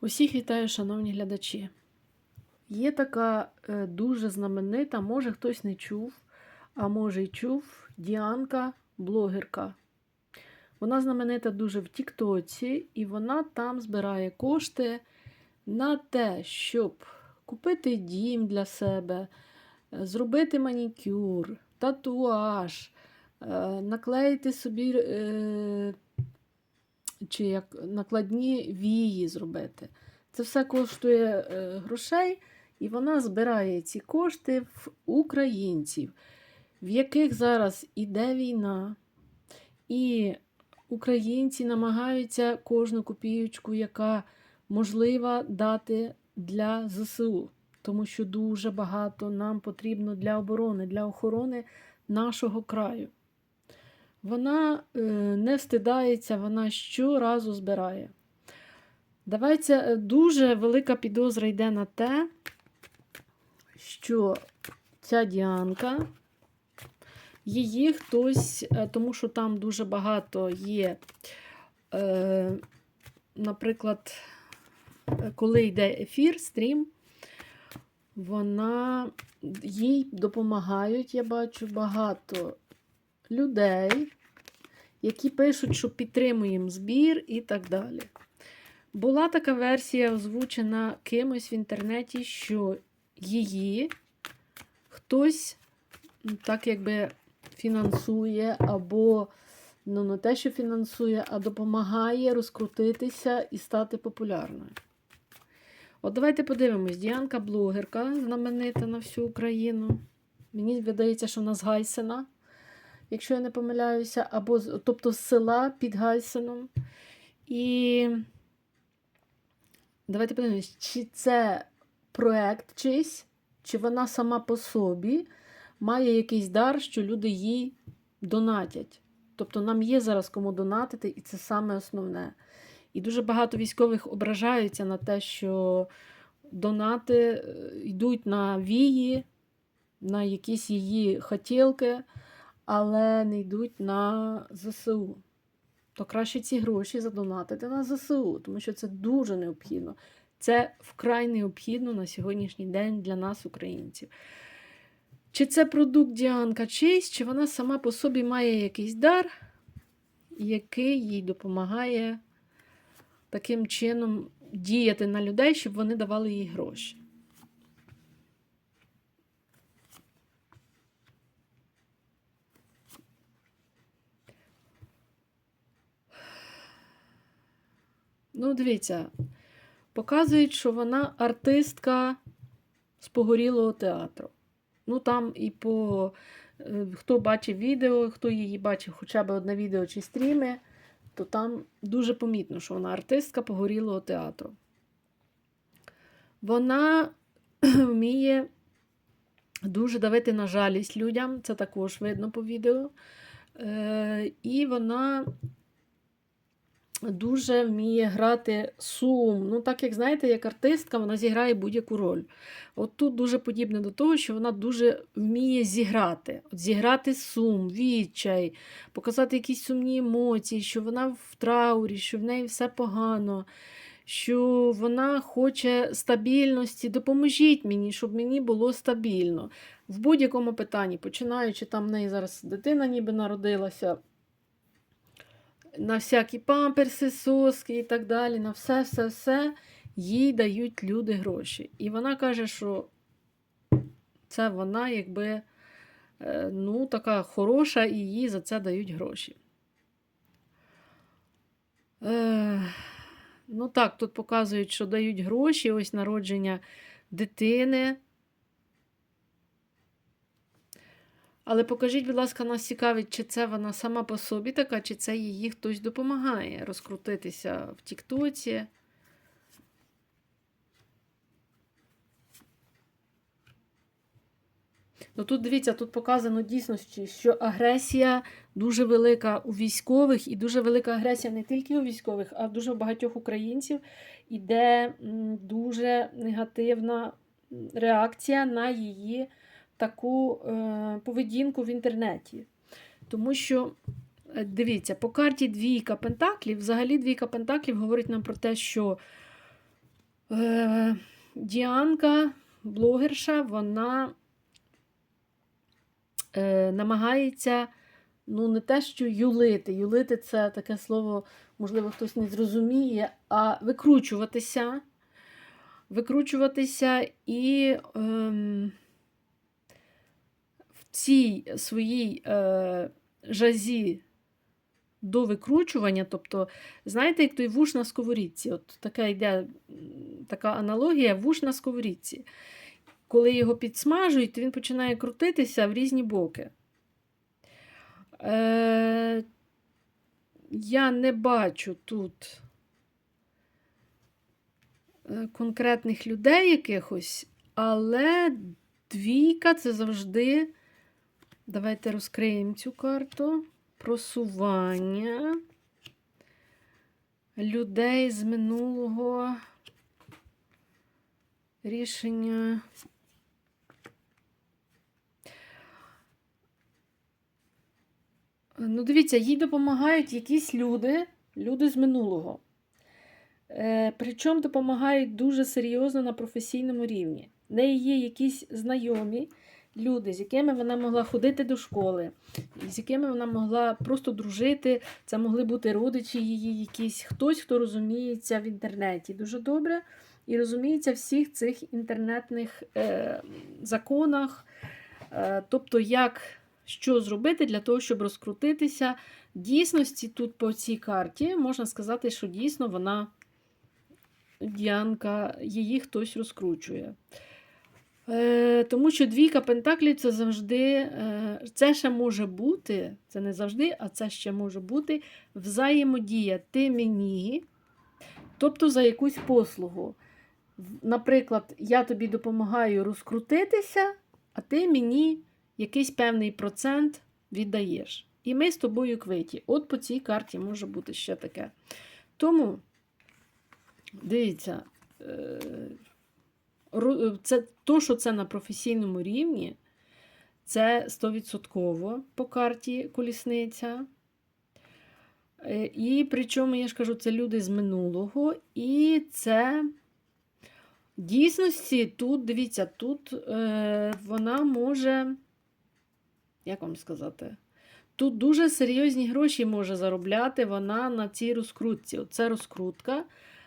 Усіх вітаю, шановні глядачі. Є така е, дуже знаменита, може хтось не чув, а може й чув, Діанка, блогерка. Вона знаменита дуже в Тіктоці, і вона там збирає кошти на те, щоб купити дім для себе, е, зробити манікюр, татуаж, е, наклеїти собі чи як накладні вії зробити. Це все коштує е, грошей, і вона збирає ці кошти в українців, в яких зараз іде війна, і українці намагаються кожну копієчку, яка можлива, дати для ЗСУ. Тому що дуже багато нам потрібно для оборони, для охорони нашого краю. Вона е, не встидається, вона щоразу збирає. Давайте е, дуже велика підозра йде на те, що ця Діанка, її хтось, е, тому що там дуже багато є, е, наприклад, коли йде ефір, стрім, вона їй допомагають, я бачу, багато людей, які пишуть, що підтримуємо збір і так далі. Була така версія озвучена кимось в інтернеті, що її хтось так якби фінансує, або ну, не те, що фінансує, а допомагає розкрутитися і стати популярною. От давайте подивимось: Діанка блогерка, знаменита на всю Україну. Мені видається, що вона з Гайсена якщо я не помиляюся, або тобто з села під Гайсеном. І давайте подивимось, чи це проект чийсь, чи вона сама по собі має якийсь дар, що люди їй донатять. Тобто нам є зараз кому донатити, і це саме основне. І дуже багато військових ображаються на те, що донати е, йдуть на вії, на якісь її хотілки але не йдуть на ЗСУ. То краще ці гроші задонатити на ЗСУ, тому що це дуже необхідно. Це вкрай необхідно на сьогоднішній день для нас, українців. Чи це продукт Діанка чийсь, чи вона сама по собі має якийсь дар, який їй допомагає таким чином діяти на людей, щоб вони давали їй гроші. Ну, дивіться, показують, що вона артистка з погорілого театру. Ну, там і по е, хто бачив відео, хто її бачив хоча б одне відео чи стріми, то там дуже помітно, що вона артистка погорілого театру. Вона вміє дуже давити на жалість людям, це також видно по відео. Е, і вона дуже вміє грати сум. Ну, так як знаєте, як артистка, вона зіграє будь-яку роль. От тут дуже подібне до того, що вона дуже вміє зіграти. От Зіграти сум, відчай, показати якісь сумні емоції, що вона в траурі, що в неї все погано. Що вона хоче стабільності, допоможіть мені, щоб мені було стабільно. В будь-якому питанні, починаючи там в неї зараз дитина ніби народилася, на всякі памперси, соски і так далі, на все-все-все їй дають люди гроші. І вона каже, що це вона якби е, ну, така хороша, і їй за це дають гроші. Е, ну так, тут показують, що дають гроші, ось народження дитини. Але покажіть, будь ласка, нас цікавить, чи це вона сама по собі така, чи це її хтось допомагає розкрутитися в Тіктоці. Ну тут дивіться, тут показано дійсності, що агресія дуже велика у військових, і дуже велика агресія не тільки у військових, а дуже багатьох українців іде дуже негативна реакція на її таку е, поведінку в інтернеті. Тому що, е, дивіться, по карті двійка пентаклів, взагалі двійка пентаклів говорить нам про те, що Е, Діанка, блогерша, вона е, намагається, ну, не те, що юлити. Юлити це таке слово, можливо, хтось не зрозуміє, а викручуватися. Викручуватися і ем, цій своїй е, жазі до викручування, тобто, знаєте, як той вуш на сковорідці. От така йде така аналогія вуш на сковорідці. Коли його підсмажують, то він починає крутитися в різні боки. Е, я не бачу тут е, конкретних людей якихось, але двійка це завжди. Давайте розкриємо цю карту. Просування людей з минулого рішення. Ну, дивіться, їй допомагають якісь люди, люди з минулого. Е, причому допомагають дуже серйозно на професійному рівні. В неї є якісь знайомі люди, з якими вона могла ходити до школи, з якими вона могла просто дружити. Це могли бути родичі її, якісь хтось, хто розуміється в інтернеті дуже добре і розуміється всіх цих інтернетних е, законах. Е, тобто, як що зробити для того, щоб розкрутитися. Дійсності тут по цій карті можна сказати, що дійсно вона Діанка, її хтось розкручує. Е, тому що двійка пентаклів це завжди, е, це ще може бути, це не завжди, а це ще може бути взаємодія ти мені, тобто за якусь послугу. Наприклад, я тобі допомагаю розкрутитися, а ти мені якийсь певний процент віддаєш. І ми з тобою квиті. От по цій карті може бути ще таке. Тому, дивіться, е, це то, що це на професійному рівні, це 100% по карті колісниця. Е, І причому, я ж кажу, це люди з минулого, і це дійсності тут, дивіться, тут е, вона може, як вам сказати, тут дуже серйозні гроші може заробляти вона на цій розкрутці. Оце розкрутка,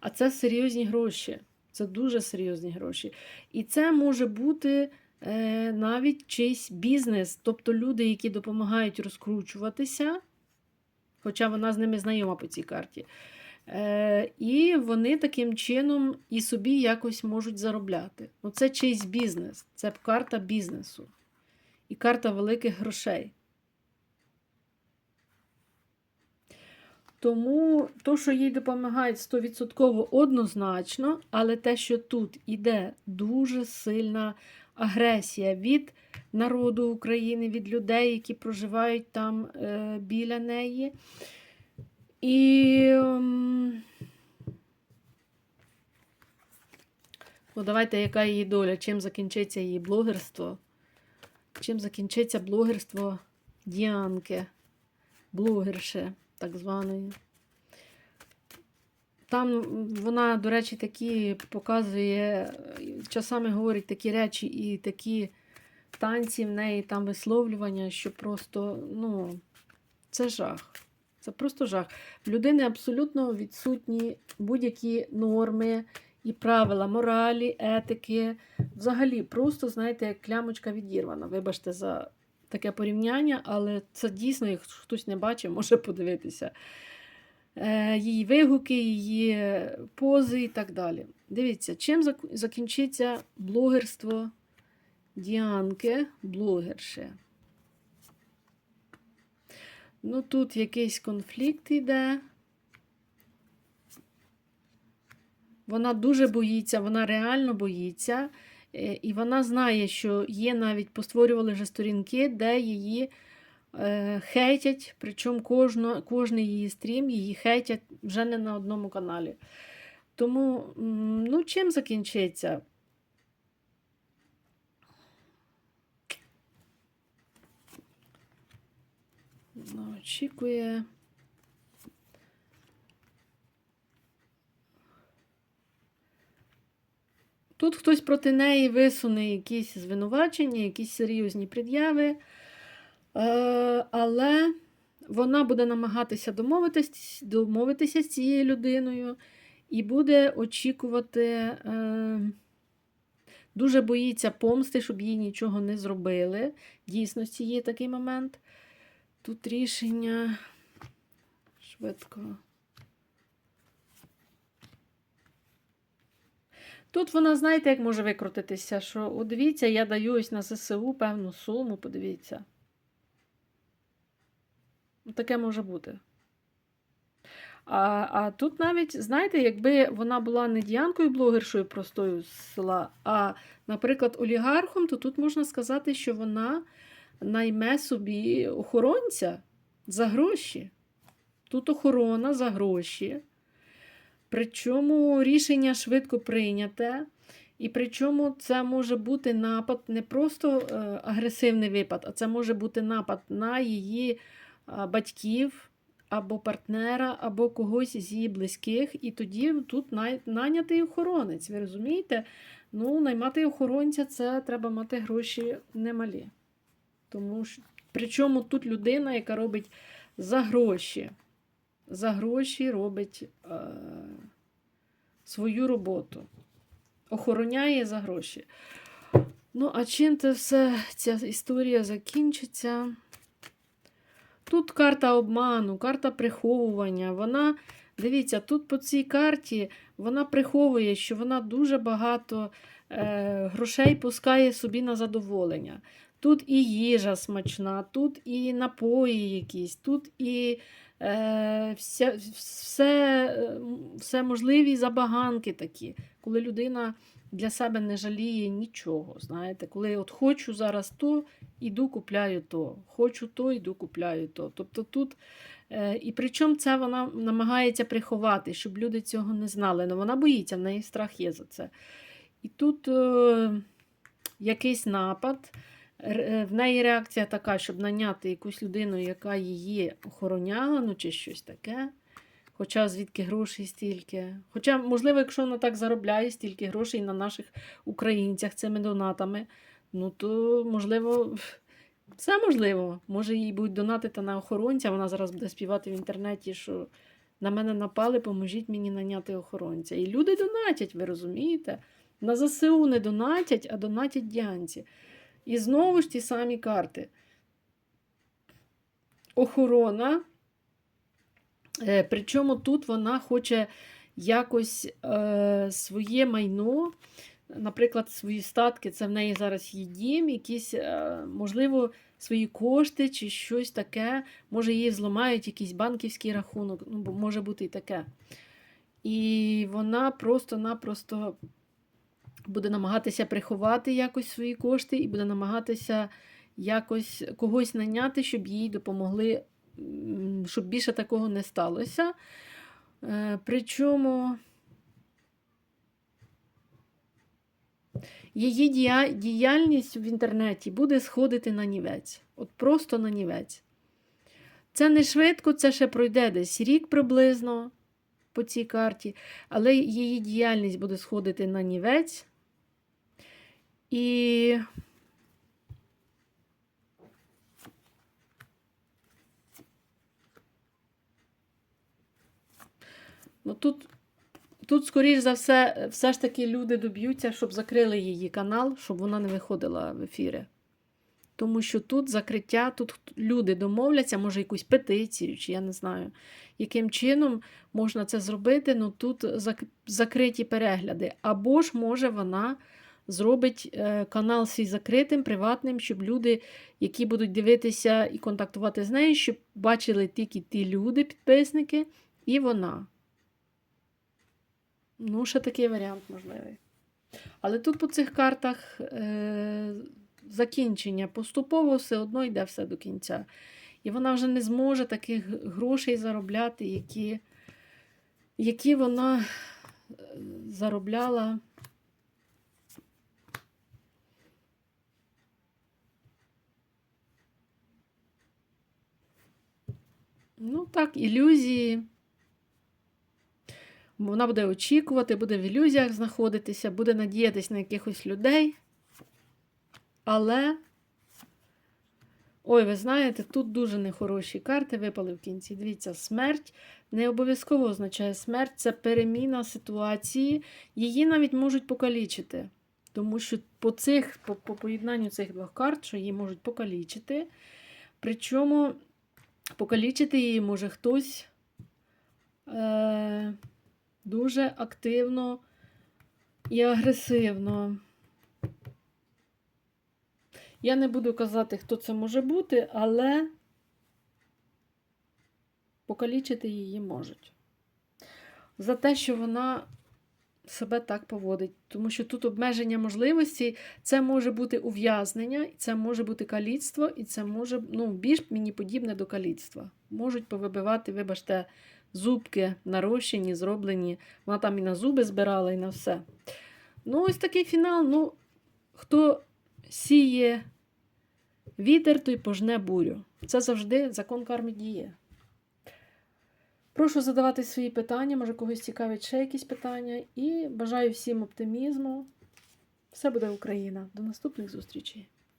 а це серйозні гроші. Це дуже серйозні гроші. І це може бути е, навіть чийсь бізнес, тобто люди, які допомагають розкручуватися, хоча вона з ними знайома по цій карті. Е, і вони таким чином і собі якось можуть заробляти. Ну, це чийсь бізнес, це карта бізнесу і карта великих грошей. Тому то, що їй допомагають 100% однозначно, але те, що тут іде дуже сильна агресія від народу України, від людей, які проживають там е, біля неї. І ем, ну, давайте, яка її доля, чим закінчиться її блогерство? Чим закінчиться блогерство Діанки, блогерши так званої. Там вона, до речі, такі показує, часами говорить такі речі і такі танці в неї, там висловлювання, що просто, ну, це жах. Це просто жах. В людини абсолютно відсутні будь-які норми і правила моралі, етики. Взагалі, просто, знаєте, як клямочка відірвана. Вибачте за таке порівняння, але це дійсно, якщо хтось не бачив, може подивитися. Е, Її вигуки, її пози і так далі. Дивіться, чим закінчиться блогерство Діанки, блогерши. Ну, тут якийсь конфлікт йде. Вона дуже боїться, вона реально боїться. Е, І вона знає, що є навіть постворювали вже сторінки, де її е, хейтять, причому кожно, кожний її стрім її хейтять вже не на одному каналі. Тому, ну, чим закінчиться? Очікує. Тут хтось проти неї висуне якісь звинувачення, якісь серйозні пред'яви. Е, але вона буде намагатися домовитись, домовитися з цією людиною і буде очікувати, е, дуже боїться помсти, щоб їй нічого не зробили. Дійсності є такий момент. Тут рішення швидко. Тут вона, знаєте, як може викрутитися, що от дивіться, я даю ось на ЗСУ певну суму, подивіться. Таке може бути. А а тут навіть, знаєте, якби вона була не діянкою блогершою простою з села, а, наприклад, олігархом, то тут можна сказати, що вона найме собі охоронця за гроші. Тут охорона за гроші. Причому рішення швидко прийняте. І причому це може бути напад не просто е, агресивний випад, а це може бути напад на її батьків або партнера, або когось з її близьких. І тоді тут нанятий охоронець. Ви розумієте? Ну, наймати охоронця це треба мати гроші немалі. Тому що, Причому тут людина, яка робить за гроші. За гроші робить е, свою роботу. Охороняє за гроші. Ну, а чим це все, ця історія закінчиться? Тут карта обману, карта приховування. Вона, дивіться, тут по цій карті вона приховує, що вона дуже багато е, грошей пускає собі на задоволення. Тут і їжа смачна, тут і напої якісь, тут і е, все, е, все можливі забаганки такі, коли людина для себе не жаліє нічого. знаєте, Коли от хочу зараз то, іду купляю то, хочу то, іду купляю то. Тобто тут, е, І причому це вона намагається приховати, щоб люди цього не знали. Ну Вона боїться, в неї страх є за це. І тут е, якийсь напад. Е, в неї реакція така, щоб наняти якусь людину, яка її охороняла, ну чи щось таке. Хоча звідки грошей стільки. Хоча, можливо, якщо вона так заробляє стільки грошей на наших українцях цими донатами, ну то, можливо, все можливо. Може, їй будуть донатити на охоронця, вона зараз буде співати в інтернеті, що на мене напали, поможіть мені наняти охоронця. І люди донатять, ви розумієте? На ЗСУ не донатять, а донатять діанці. І знову ж ті самі карти. Охорона. Е, причому тут вона хоче якось е, своє майно, наприклад, свої статки, це в неї зараз є дім, якісь, е, можливо, свої кошти чи щось таке. Може, її зламають якийсь банківський рахунок, ну, може бути і таке. І вона просто-напросто буде намагатися приховати якось свої кошти і буде намагатися якось когось наняти, щоб їй допомогли щоб більше такого не сталося. Е, причому її діяльність в інтернеті буде сходити на нівець. От просто на нівець. Це не швидко, це ще пройде десь рік приблизно по цій карті, але її діяльність буде сходити на нівець. І Ну Тут, тут скоріш за все, все ж таки люди доб'ються, щоб закрили її канал, щоб вона не виходила в ефіри. Тому що тут закриття, тут люди домовляться, може, якусь петицію, чи я не знаю, яким чином можна це зробити. Ну тут закриті перегляди. Або ж може вона зробить е, канал свій закритим, приватним, щоб люди, які будуть дивитися і контактувати з нею, щоб бачили тільки ті люди, підписники, і вона. Ну, ще такий варіант можливий. Але тут по цих картах е, закінчення поступово все одно йде все до кінця. І вона вже не зможе таких грошей заробляти, які, які вона е, заробляла. Ну, так, ілюзії. Вона буде очікувати, буде в ілюзіях знаходитися, буде надіятись на якихось людей. Але, ой, ви знаєте, тут дуже нехороші карти випали в кінці. Дивіться, смерть не обов'язково означає смерть, це переміна ситуації. Її навіть можуть покалічити. Тому що по, цих, по, по поєднанню цих двох карт, що її можуть покалічити. Причому покалічити її може хтось е, дуже активно і агресивно. Я не буду казати, хто це може бути, але покалічити її можуть. За те, що вона себе так поводить. Тому що тут обмеження можливостей, це може бути ув'язнення, це може бути каліцтво, і це може ну, більш мені подібне до каліцтва. Можуть повибивати, вибачте, зубки нарощені, зроблені. Вона там і на зуби збирала, і на все. Ну, ось такий фінал. Ну, хто сіє вітер, той пожне бурю. Це завжди закон карми діє. Прошу задавати свої питання, може когось цікавить ще якісь питання. І бажаю всім оптимізму. Все буде Україна. До наступних зустрічей!